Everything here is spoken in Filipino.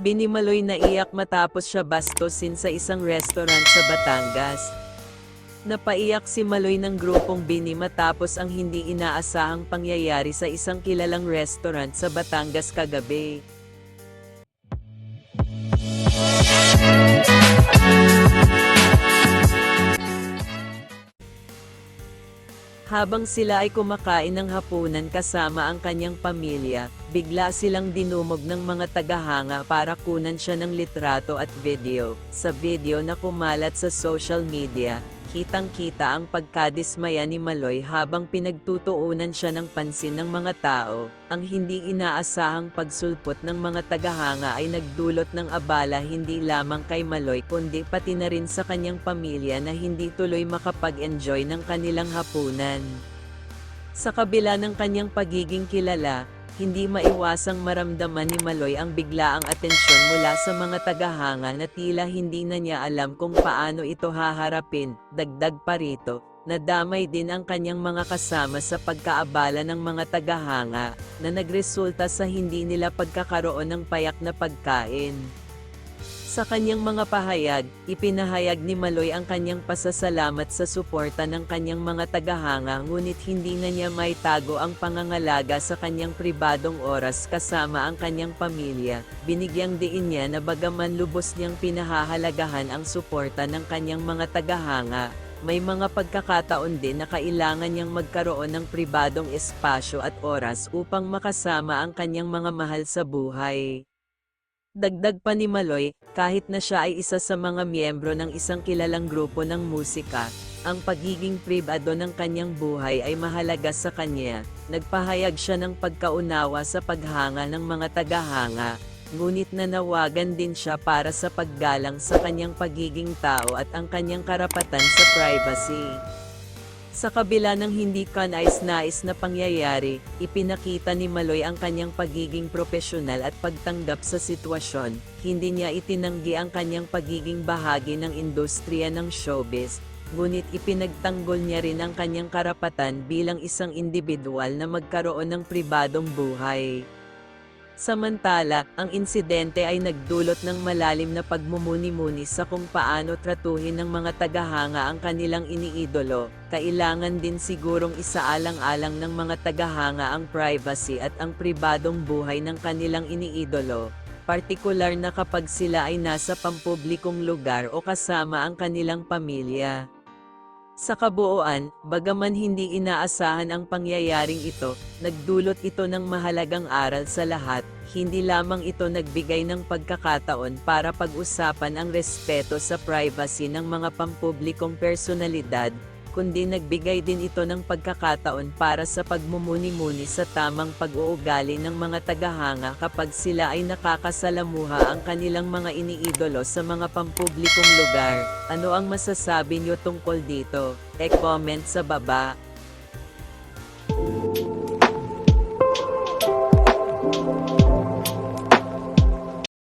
Binimaloy na iyak matapos siya bastosin sa isang restaurant sa Batangas. Napaiyak si Maloy ng grupong Bini matapos ang hindi inaasahang pangyayari sa isang kilalang restaurant sa Batangas kagabi. Habang sila ay kumakain ng hapunan kasama ang kanyang pamilya, bigla silang dinumog ng mga tagahanga para kunan siya ng litrato at video. Sa video na kumalat sa social media, kitang-kita ang pagkadismaya ni Maloy habang pinagtutuunan siya ng pansin ng mga tao. Ang hindi inaasahang pagsulpot ng mga tagahanga ay nagdulot ng abala hindi lamang kay Maloy kundi pati na rin sa kanyang pamilya na hindi tuloy makapag-enjoy ng kanilang hapunan. Sa kabila ng kanyang pagiging kilala, hindi maiwasang maramdaman ni Maloy ang biglaang atensyon mula sa mga tagahanga na tila hindi na niya alam kung paano ito haharapin. Dagdag pa rito, nadamay din ang kanyang mga kasama sa pagkaabala ng mga tagahanga na nagresulta sa hindi nila pagkakaroon ng payak na pagkain. Sa kanyang mga pahayag, ipinahayag ni Maloy ang kanyang pasasalamat sa suporta ng kanyang mga tagahanga ngunit hindi na niya maitago ang pangangalaga sa kanyang pribadong oras kasama ang kanyang pamilya. Binigyang diin niya na bagaman lubos niyang pinahahalagahan ang suporta ng kanyang mga tagahanga, may mga pagkakataon din na kailangan niyang magkaroon ng pribadong espasyo at oras upang makasama ang kanyang mga mahal sa buhay. Dagdag pa ni Maloy, kahit na siya ay isa sa mga miyembro ng isang kilalang grupo ng musika, ang pagiging pribado ng kanyang buhay ay mahalaga sa kanya. Nagpahayag siya ng pagkaunawa sa paghanga ng mga tagahanga, ngunit nanawagan din siya para sa paggalang sa kanyang pagiging tao at ang kanyang karapatan sa privacy. Sa kabila ng hindi kanais-nais na pangyayari, ipinakita ni Maloy ang kanyang pagiging profesional at pagtanggap sa sitwasyon. Hindi niya itinanggi ang kanyang pagiging bahagi ng industriya ng showbiz, ngunit ipinagtanggol niya rin ang kanyang karapatan bilang isang individual na magkaroon ng pribadong buhay. Samantala, ang insidente ay nagdulot ng malalim na pagmumuni-muni sa kung paano tratuhin ng mga tagahanga ang kanilang iniidolo. Kailangan din sigurong isaalang-alang ng mga tagahanga ang privacy at ang pribadong buhay ng kanilang iniidolo. Partikular na kapag sila ay nasa pampublikong lugar o kasama ang kanilang pamilya. Sa kabuuan, bagaman hindi inaasahan ang pangyayaring ito, nagdulot ito ng mahalagang aral sa lahat, hindi lamang ito nagbigay ng pagkakataon para pag-usapan ang respeto sa privacy ng mga pampublikong personalidad, kundi nagbigay din ito ng pagkakataon para sa pagmumuni-muni sa tamang pag-uugali ng mga tagahanga kapag sila ay nakakasalamuha ang kanilang mga iniidolo sa mga pampublikong lugar. Ano ang masasabi nyo tungkol dito? E-comment sa baba.